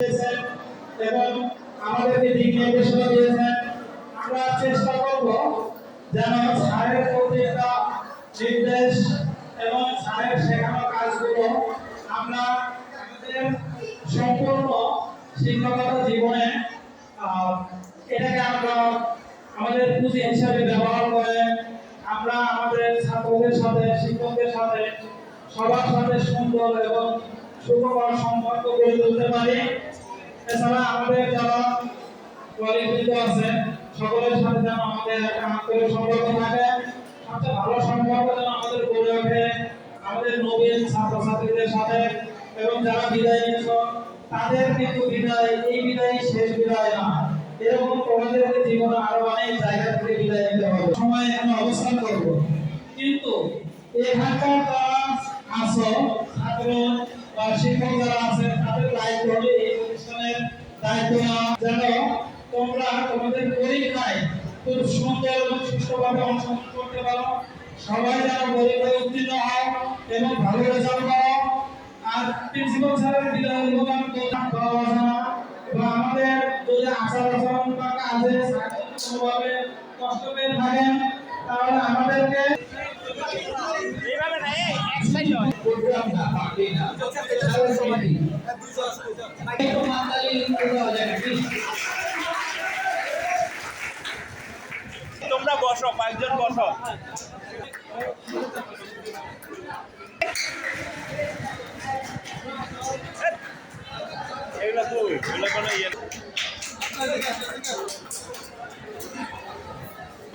দিয়েছেন এবং আমাদেরকে দিক নির্দেশনা দিয়েছেন। আমরা চেষ্টা করব যেন স্যারের প্রত্যেকটা নির্দেশ এবং স্যারের শেখানো কাজগুলো আমরা আমাদের সম্পূর্ণ শিক্ষকতা জীবনে এটাকে আমরা আমাদের পুঁজি হিসাবে ব্যবহার করে আমরা আমাদের ছাত্রদের সাথে, শিক্ষকদের সাথে, সবার সাথে সুন্দর এবং সুখকর সম্পর্ক গড়ে তুলতে পারি। এছাড়া আমাদের যারা কোয়ালিফিক আছে সকলের সাথে যেন আমাদের একটা আন্তরিক সম্পর্ক থাকে। সবচেয়ে ভালো সম্পর্ক যেন আমাদের গড়ে ওঠে। আমাদের নবীন ছাত্রছাত্রীদের সাথে এবং যারা বিদায় নিয়েছ, তাদের কিন্তু বিদায়, এই বিদায় শেষ বিদায় না। এরকম তোমাদেরকে জীবনে আরও অনেক জায়গা থেকে বিদায় নিতে হবে। সময় এখানে অবস্থান করব। কিন্তু এখানকার যারা আছো, ছাত্র শিক্ষক যারা আছেন, তাদের দায়িত্ব এই প্রতিষ্ঠানের তোমরা তোমাদের পরীক্ষায় খুব সুন্দর এবং সুষ্ঠুভাবে অংশগ্রহণ করতে পারো। হয় এবং ভালো রেজাল্ট করো আর প্রিন্সিপাল স্যারের বিদায় অনুদান বা আমাদের আচার আচরণ বা কাজে কোনোভাবে কষ্ট থাকেন। তাহলে আমাদেরকে তোমরা বসো কয়েকজন বসো। এগুলো কই? এগুলো কোনো ইয়ে।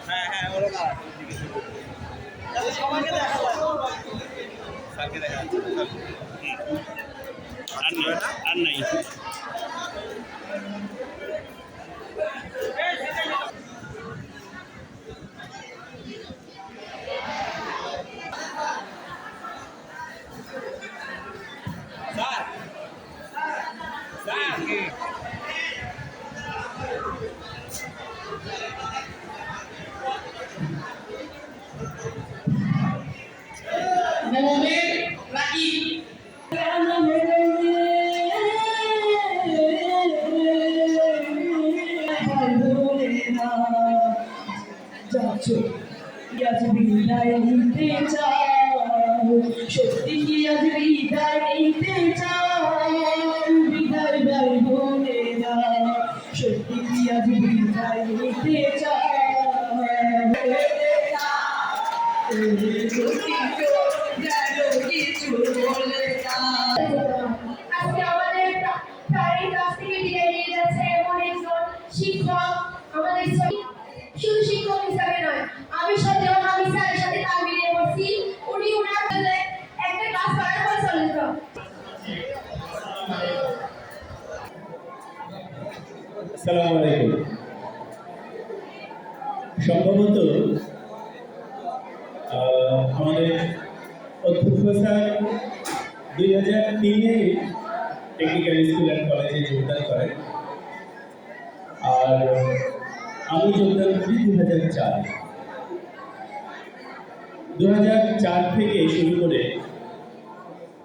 হ্যাঁ হ্যাঁ ওরা আর নাই। আজ বিদায় নিতে চাও সত্যি কি আজ বিদায় নিতে চাও? আসসালামু আলাইকুম। সম্ভবত আমাদের অধ্যক্ষ স্যার দুই হাজার তিনে টেকনিক্যাল স্কুল অ্যান্ড কলেজে যোগদান করেন। আর আমি যোগদান করি দু হাজার চার। দু হাজার চার থেকে শুরু করে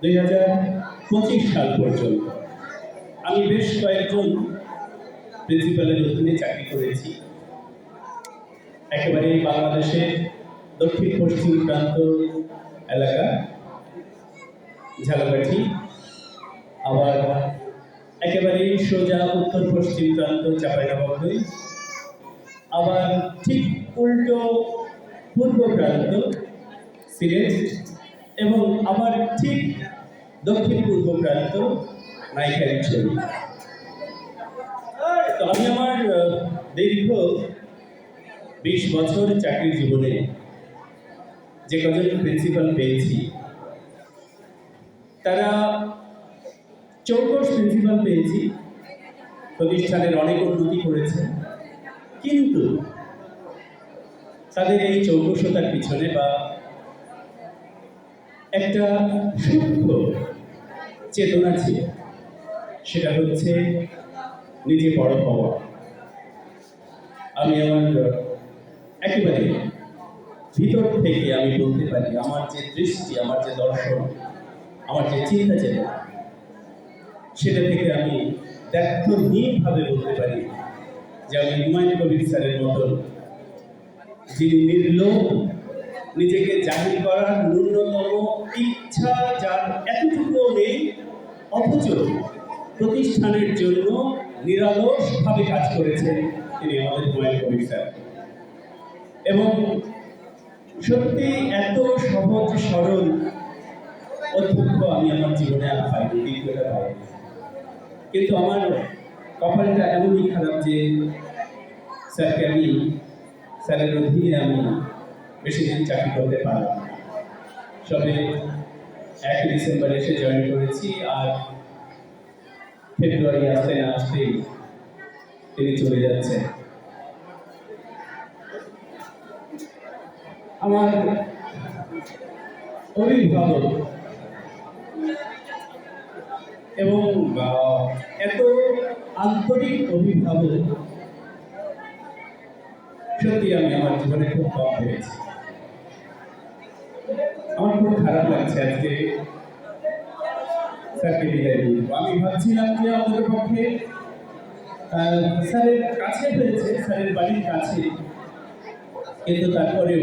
দুই হাজার পঁচিশ সাল পর্যন্ত আমি বেশ কয়েকজন প্রিন্সিপালের অধীনে চাকরি করেছি। একেবারে বাংলাদেশের দক্ষিণ, পশ্চিম প্রান্ত এলাকা, ঝালকাঠি। আবার একেবারে সোজা উত্তর, পশ্চিম প্রান্ত, চাঁপাইনবাবগঞ্জ। আবার ঠিক উল্টো পূর্ব প্রান্ত, সিলেট এবং আবার ঠিক দক্ষিণ পূর্ব প্রান্ত নাইকারিছড়ি তো আমি আমার দীর্ঘ বিশ বছর চাকরি জীবনে যে কজন প্রিন্সিপাল পেয়েছি, তারা চৌকস প্রিন্সিপাল পেয়েছি, প্রতিষ্ঠানের অনেক উন্নতি করেছে, কিন্তু তাদের এই চৌকসতার পিছনে বা একটা সূক্ষ্ম চেতনা ছিল, সেটা হচ্ছে নিজে বড় হওয়া। আমি আমার একেবারে ভিতর থেকে আমি বলতে পারি, আমার যে দৃষ্টি, আমার যে দর্শন, আমার যে চিন্তা চেতনা, সেটা থেকে আমি ব্যর্থহীনভাবে বলতে পারি যে আমি হুমায়ুন কবির স্যারের মতন যিনি নির্লোভ, নিজেকে জাহির করার ন্যূনতম ইচ্ছা যার এতটুকুও নেই, অথচ প্রতিষ্ঠানের জন্য নিরলসভাবে কাজ করেছেন তিনি আমাদের হুমায়ুন কবির স্যার। এবং সত্যি এত সহজ সরল অধ্যক্ষ আমি আমার জীবনে আর পাইনি, দ্বিতীয়টা পাইনি। কিন্তু আমার কপালটা এমনই খারাপ যে স্যারকে আমি, স্যারের অধীনে আমি বেশি দিন চাকরি করতে পারলাম সবে এক ডিসেম্বর এসে জয়েন করেছি আর ফেব্রুয়ারি আসতে না, আসতেই তিনি চলে যাচ্ছেন আমার অভিভাবক এবং এত আন্তরিক অভিভাবক, সত্যি আমি আমার জীবনে খুব কম পেয়েছি। আমার খুব খারাপ লাগছে আজকে। স্যারকে বিদায় দিব আমি ভাবছিলাম যে আমাদের পক্ষে স্যারের কাছে হয়েছে, স্যারের বাড়ির কাছে। কিন্তু তারপরেও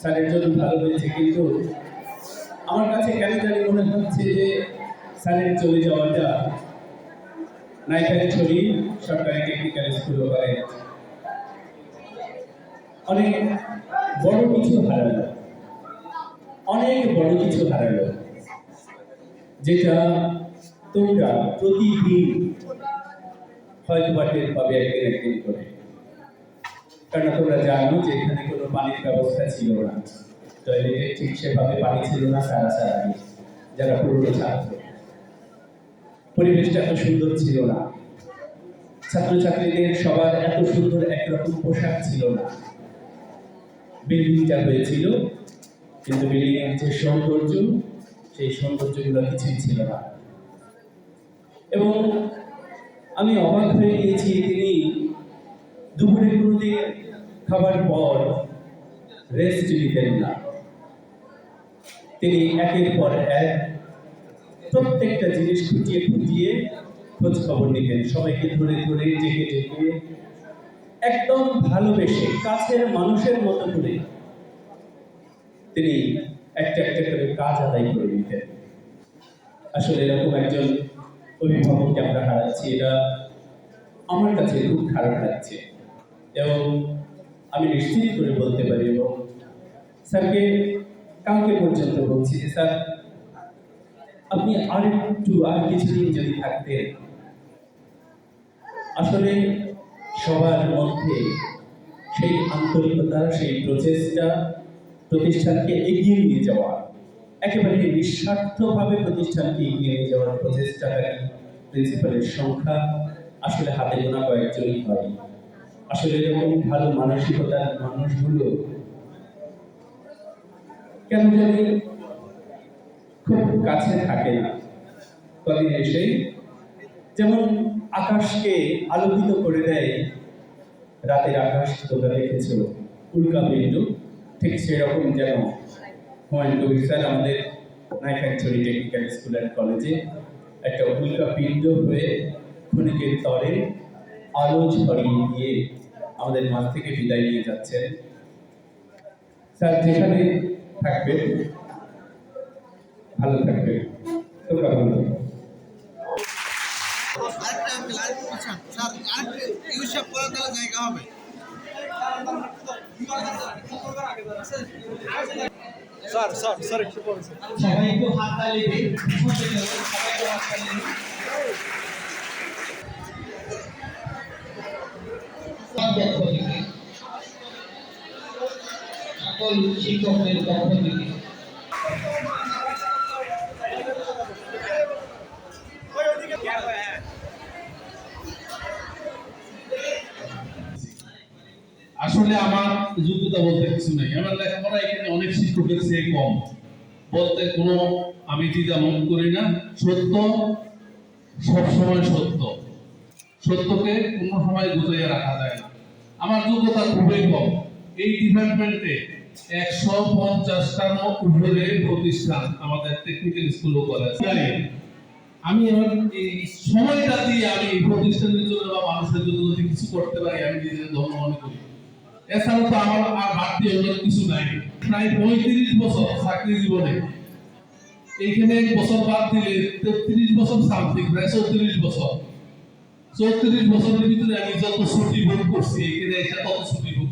স্যারের জন্য ভালো হয়েছে, কিন্তু আমার কাছে কেন জানি মনে হচ্ছে যে স্যারের চলে যাওয়াটা নাইকারি ছড়ি সরকারি টেকনিক্যাল স্কুল করে অনেক বড় কিছু হারালো। অনেক বড় কিছু হারালো। যেটা তোমরা প্রতিদিন হয়তো বা পাবে একদিন একদিন করে। কারণ তোমরা জানো যে এখানে কোনো পানির ব্যবস্থা ছিল না। টয়লেটে ঠিক সেভাবে পানি ছিল না, সারা সারা যারা পুরনো ছাত্র। পরিবেশটা এত সুন্দর ছিল না। ছাত্রছাত্রীদের সবার এত সুন্দর একরকম পোশাক ছিল না। বিল্ডিংটা হয়েছিল, কিন্তু বিল্ডিং এর যে সৌন্দর্য সেই সৌন্দর্যগুলো কিছুই ছিল না। এবং আমি অবাক হয়ে গিয়েছি তিনি দুপুরে কোনোদিন খাবার পর রেস্ট নিতেন না। তিনি একের পর এক প্রত্যেকটা জিনিস খুঁটিয়ে খুঁটিয়ে খোঁজ খবর নিতেন। সবাইকে ধরে ধরে, ডেকে ডেকে, একদম ভালোবেসে, কাছের মানুষের মতো করে তিনি একটা একটা করে কাজ আদায় করে নিতেন আসলে এরকম একজন অভিভাবককে আমরা হারাচ্ছি, এটা আমার কাছে খুব খারাপ লাগছে। এবং আমি নিশ্চিত করে বলতে পারি এবং স্যারকে কালকে পর্যন্ত বলছি যে, স্যার, আপনি আর একটু আর কিছুদিন যদি থাকতেন, আসলে সবার মধ্যে সেই আন্তরিকতা, সেই প্রচেষ্টা প্রতিষ্ঠানকে এগিয়ে নিয়ে যাওয়া। একেবারে নিঃস্বার্থভাবে প্রতিষ্ঠানকে এগিয়ে নিয়ে যাওয়ার প্রচেষ্টাকারী প্রিন্সিপালের সংখ্যা? আসলে হাতে গোনা কয়েকজনই হয়। আসলে এরকম ভালো মানসিকতার মানুষগুলো কেন জানি খুব কাছে থাকে না। কদিন এসে যেমন আকাশকে আলোকিত করে দেয়, রাতের আকাশ তোমরা দেখেছ উল্কা বিন্দু। ঠিক সেরকম যেন হুমায়ুন কবির স্যার, আমাদের নাইখানছড়ি টেকনিক্যাল স্কুল অ্যান্ড কলেজে একটা উল্কা পিণ্ড হয়ে ক্ষণিকের তরে আলো ছড়িয়ে দিয়ে আমাদের মাঠ থেকে বিদায় নিয়ে যাচ্ছেন। স্যার, যেখানে থাকবে ভালো থাকবে তোমরা ভালো থাকবে। স্যার, আরেকটু ইউসেফ করে দিলে জায়গা হবে। স্যার স্যার স্যার একটু পরে সবাই একটু হাত তালি দিন সবাই একটু হাত তালি দিন পক্ষ থেকে সকল শিক্ষকদের পক্ষ থেকে আসলে আমার যোগ্যতা বলতে কিছু নেই। আমার লেখাপড়া এখানে অনেক শিক্ষকের চেয়ে কম। বলতে কোনো আমি দ্বিধা মন করি না। সত্য, সবসময় সত্য। সত্যকে কোনো সময় গুছিয়ে রাখা যায় না। আমার যোগ্যতা খুবই কম। এই ডিপার্টমেন্টে একশো পঞ্চাশটার উপরে প্রতিষ্ঠান আমাদের টেকনিক্যাল স্কুল ও কলেজ আমি আমার এই সময়টা দিয়ে আমি প্রতিষ্ঠানের জন্য বা মানুষের জন্য যদি কিছু করতে পারি, আমি নিজেকে ধন্য মনে করি। এছাড়া তো আমার আর বাড়তি অন্য কিছু নাই। প্রায় পঁয়ত্রিশ বছর চাকরি জীবনে। এইখানে এক বছর বাদ দিলে তেত্রিশ বছর সামথিং প্রায় চৌত্রিশ বছর। চৌত্রিশ বছরের ভিতরে আমি যত ছুটি ভোগ করছি এখানে এসে তত ছুটি ভোগ